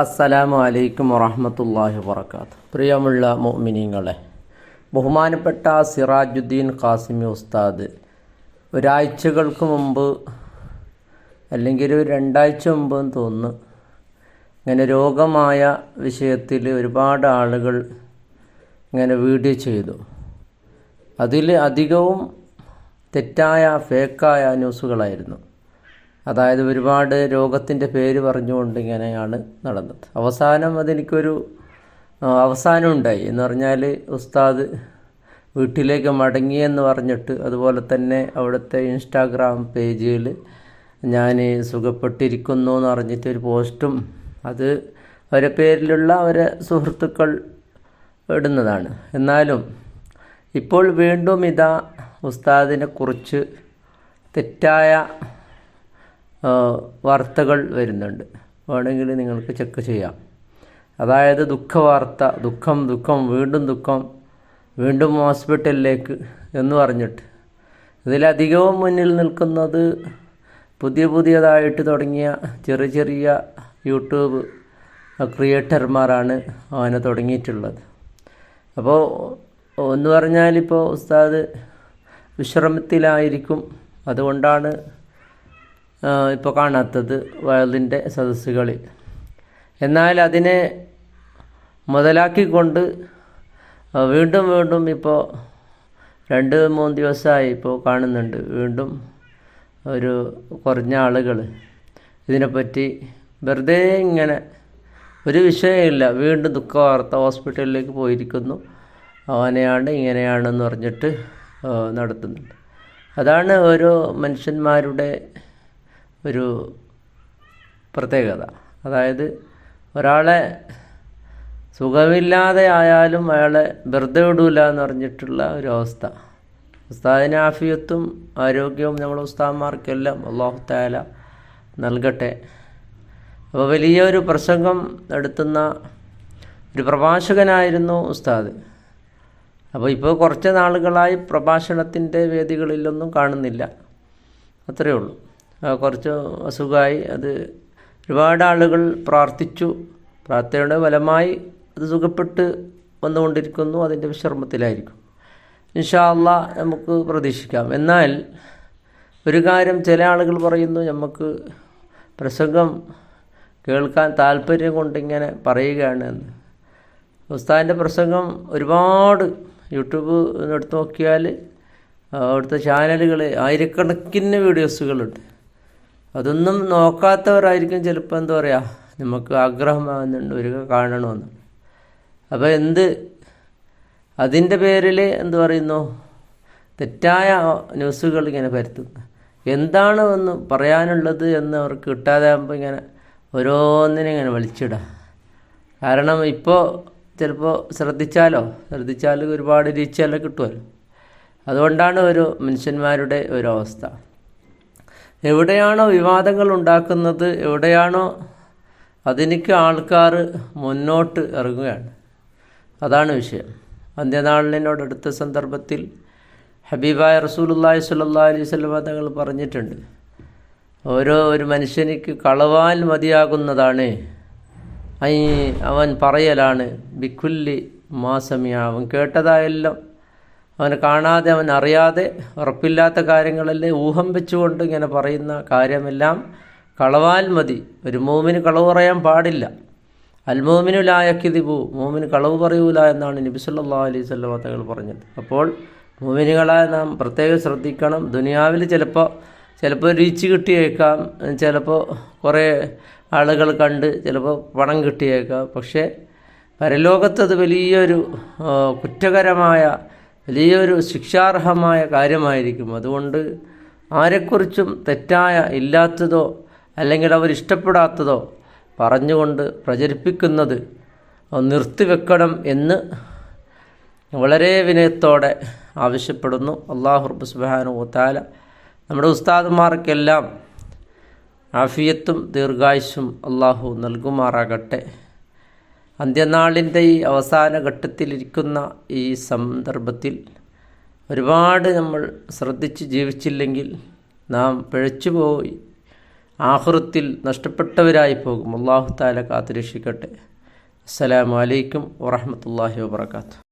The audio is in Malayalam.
അസ്സലാമു അലൈക്കും വറഹമത്തല്ലാഹി വർക്കാത്ത് പ്രിയമുള്ള മോമിനിങ്ങളെ ബഹുമാനപ്പെട്ട സിറാജുദ്ദീൻ ഖാസിമി ഉസ്താദ് ഒരാഴ്ചകൾക്ക് മുമ്പ് അല്ലെങ്കിൽ ഒരു രണ്ടാഴ്ച മുമ്പ് എന്ന് തോന്നുന്നു ഇങ്ങനെ രോഗമായ വിഷയത്തിൽ ഒരുപാട് ആളുകൾ ഇങ്ങനെ വീഡിയോ ചെയ്തു. അതിൽ അധികവും തെറ്റായ ഫേക്കായ ന്യൂസുകളായിരുന്നു. അതായത് ഒരുപാട് രോഗത്തിന്റെ പേര് പറഞ്ഞുകൊണ്ട് ഇങ്ങനെയാണ് നടന്നത്. അവസാനം അതെനിക്കൊരു അവസാനം ഉണ്ടായി എന്ന് പറഞ്ഞാൽ ഉസ്താദ് വീട്ടിലേക്ക് മടങ്ങിയെന്ന് പറഞ്ഞിട്ട് അതുപോലെ തന്നെ അവിടുത്തെ ഇൻസ്റ്റാഗ്രാം പേജിൽ ഞാൻ സുഖപ്പെട്ടിരിക്കുന്നു എന്ന് പറഞ്ഞിട്ട് ഒരു പോസ്റ്റും അത് അവരെ പേരിലുള്ള അവരെ സുഹൃത്തുക്കൾ ഇടുന്നതാണ്. എന്നാലും ഇപ്പോൾ വീണ്ടും ഇതാ ഉസ്താദിനെ കുറിച്ച് തെറ്റായ വാർത്തകൾ വരുന്നുണ്ട്. വേണമെങ്കിൽ നിങ്ങൾക്ക് ചെക്ക് ചെയ്യാം. അതായത് ദുഃഖവാർത്ത ദുഃഖം ദുഃഖം വീണ്ടും ദുഃഖം വീണ്ടും ഹോസ്പിറ്റലിലേക്ക് എന്ന് പറഞ്ഞിട്ട്. ഇതിലധികവും മുന്നിൽ നിൽക്കുന്നത് പുതിയ പുതിയതായിട്ട് തുടങ്ങിയ ചെറിയ ചെറിയ യൂട്യൂബ് ക്രിയേറ്റർമാരാണ് അവനെ തുടങ്ങിയിട്ടുള്ളത്. അപ്പോൾ എന്ന് പറഞ്ഞാലിപ്പോൾ ഉസ്താദ് വിശ്രമത്തിലായിരിക്കും. അതുകൊണ്ടാണ് ഇപ്പോൾ കാണാത്തത് വയലിന്റെ സദസ്സുകളിൽ. എന്നാൽ അതിനെ മുതലാക്കിക്കൊണ്ട് വീണ്ടും വീണ്ടും ഇപ്പോൾ രണ്ട് മൂന്ന് ദിവസമായി ഇപ്പോൾ കാണുന്നുണ്ട്. വീണ്ടും ഒരു കുറഞ്ഞ ആളുകൾ ഇതിനെപ്പറ്റി വെറുതെ ഇങ്ങനെ ഒരു വിഷയമില്ല വീണ്ടും ദുഃഖ വാർത്ത ഹോസ്പിറ്റലിലേക്ക് പോയിരിക്കുന്നു. അവനെയാണ് ഇങ്ങനെയാണെന്ന് പറഞ്ഞിട്ട് നടത്തുന്നുണ്ട്. അതാണ് ഓരോ മനുഷ്യന്മാരുടെ ഒരു പ്രത്യേകത. അതായത് ഒരാളെ സുഖമില്ലാതെ ആയാലും അയാളെ വെറുതെ വിടൂല എന്ന് പറഞ്ഞിട്ടുള്ള ഒരു അവസ്ഥ. ഉസ്താദിന് ആഫിയത്തും ആരോഗ്യവും നമ്മുടെ ഉസ്താദന്മാർക്കെല്ലാം അള്ളാഹു താല നൽകട്ടെ. അപ്പോൾ വലിയൊരു പ്രസംഗം നടത്തുന്ന ഒരു പ്രഭാഷകനായിരുന്നു ഉസ്താദ്. അപ്പോൾ ഇപ്പോൾ കുറച്ച് നാളുകളായി പ്രഭാഷണത്തിന്റെ വേദികളിലൊന്നും കാണുന്നില്ല. അത്രയേ ഉള്ളൂ. കുറച്ച് അസുഖമായി അത് ഒരുപാട് ആളുകൾ പ്രാർത്ഥിച്ചു. പ്രാർത്ഥനയുടെ ഫലമായി അത് സുഖപ്പെട്ട് വന്നുകൊണ്ടിരിക്കുന്നു. അതിന്റെ വിശ്രമത്തിലായിരിക്കും. ഇൻഷാല്ല നമുക്ക് പ്രതീക്ഷിക്കാം. എന്നാൽ ഒരു കാര്യം ചില ആളുകൾ പറയുന്നു നമുക്ക് പ്രസംഗം കേൾക്കാൻ താല്പര്യം കൊണ്ടിങ്ങനെ പറയുകയാണ് എന്ന്. ഉസ്താദിന്റെ പ്രസംഗം ഒരുപാട് യൂട്യൂബ് എടുത്ത് നോക്കിയാൽ അവിടുത്തെ ചാനലുകൾ ആയിരക്കണക്കിന് വീഡിയോസുകളുണ്ട്. അതൊന്നും നോക്കാത്തവരായിരിക്കും ചിലപ്പോൾ എന്താ പറയുക നമുക്ക് ആഗ്രഹമാകുന്നുണ്ട് ഒരു കാണണമെന്ന്. അപ്പോൾ എന്ത് അതിന്റെ പേരിൽ എന്ത് പറയുന്നു തെറ്റായ ന്യൂസുകൾ ഇങ്ങനെ പരത്തുന്നു. എന്താണ് ഒന്ന് പറയാനുള്ളത് എന്ന് അവർക്ക് കിട്ടാതെ ആകുമ്പോൾ ഇങ്ങനെ ഓരോന്നിനെ ഇങ്ങനെ വലിച്ചിടുക കാരണം ഇപ്പോൾ ചിലപ്പോൾ ശ്രദ്ധിച്ചാലോ ശ്രദ്ധിച്ചാൽ ഒരുപാട് രീച്ചെല്ലാം കിട്ടുമല്ലോ. അതുകൊണ്ടാണ് ഒരു മനുഷ്യന്മാരുടെ ഒരു അവസ്ഥ. എവിടെയാണോ വിവാദങ്ങൾ ഉണ്ടാക്കുന്നത് എവിടെയാണോ അതിനൊക്കെ ആൾക്കാർ മുന്നോട്ട് ഇറങ്ങുകയാണ്. അതാണ് വിഷയം. അന്ത്യനാളിനോടടുത്ത സന്ദർഭത്തിൽ ഹബീബായ റസൂലുള്ളാഹി സ്വല്ലല്ലാഹി അലൈഹി സ്വലമ തങ്ങൾ പറഞ്ഞിട്ടുണ്ട് ഓരോ ഒരു മനുഷ്യനിക്ക് കളവാൻ മതിയാകുന്നതാണ്. അവൻ പറയലാണ് ബിക്കുല്ലി മാസമിയ. അവൻ കേട്ടതായെല്ലാം. അവനെ കാണാതെ അവൻ അറിയാതെ ഉറപ്പില്ലാത്ത കാര്യങ്ങളല്ലേ ഊഹം വെച്ചുകൊണ്ട് ഇങ്ങനെ പറയുന്ന കാര്യമെല്ലാം കളവാൽ മതി. ഒരു മോമിന് കളവ് പറയാൻ പാടില്ല. അൽമോമിനുലായക്കിതിബു മോമിന് കളവ് പറയൂല എന്നാണ് നബി സല്ലല്ലാഹു അലൈഹി തങ്ങൾ പറഞ്ഞത്. അപ്പോൾ മോമിനുകളായ നാം പ്രത്യേകം ശ്രദ്ധിക്കണം. ദുനിയാവിൽ ചിലപ്പോൾ ചിലപ്പോൾ രീച്ച് കിട്ടിയേക്കാം. ചിലപ്പോൾ കുറേ ആളുകൾ കണ്ട് ചിലപ്പോൾ പണം കിട്ടിയേക്കാം. പക്ഷേ പരലോകത്തത് വലിയൊരു കുറ്റകരമായ വലിയൊരു ശിക്ഷാർഹമായ കാര്യമായിരിക്കും. അതുകൊണ്ട് ആരെക്കുറിച്ചും തെറ്റായ ഇല്ലാത്തതോ അല്ലെങ്കിൽ അവർ ഇഷ്ടപ്പെടാത്തതോ പറഞ്ഞുകൊണ്ട് പ്രചരിപ്പിക്കുന്നത് നിർത്തിവെക്കണം എന്ന് വളരെ വിനയത്തോടെ ആവശ്യപ്പെടുന്നു. അള്ളാഹു സുബാനു വതആല നമ്മുടെ ഉസ്താദുമാർക്കെല്ലാം ആഫിയത്തും ദീർഘായുസും അള്ളാഹു നൽകുമാറാകട്ടെ. അന്ത്യനാളിന്റെ ഈ അവസാന ഘട്ടത്തിലിരിക്കുന്ന ഈ സന്ദർഭത്തിൽ ഒരുപാട് നമ്മൾ ശ്രദ്ധിച്ച് ജീവിച്ചില്ലെങ്കിൽ നാം പിഴച്ചുപോയി ആഹൃത്തിൽ നഷ്ടപ്പെട്ടവരായി പോകും. അള്ളാഹു താല കാത്തുരക്ഷിക്കട്ടെ. അസ്സലാമു അലൈക്കും വറഹമത്തല്ലാഹി വാബർക്കാത്തു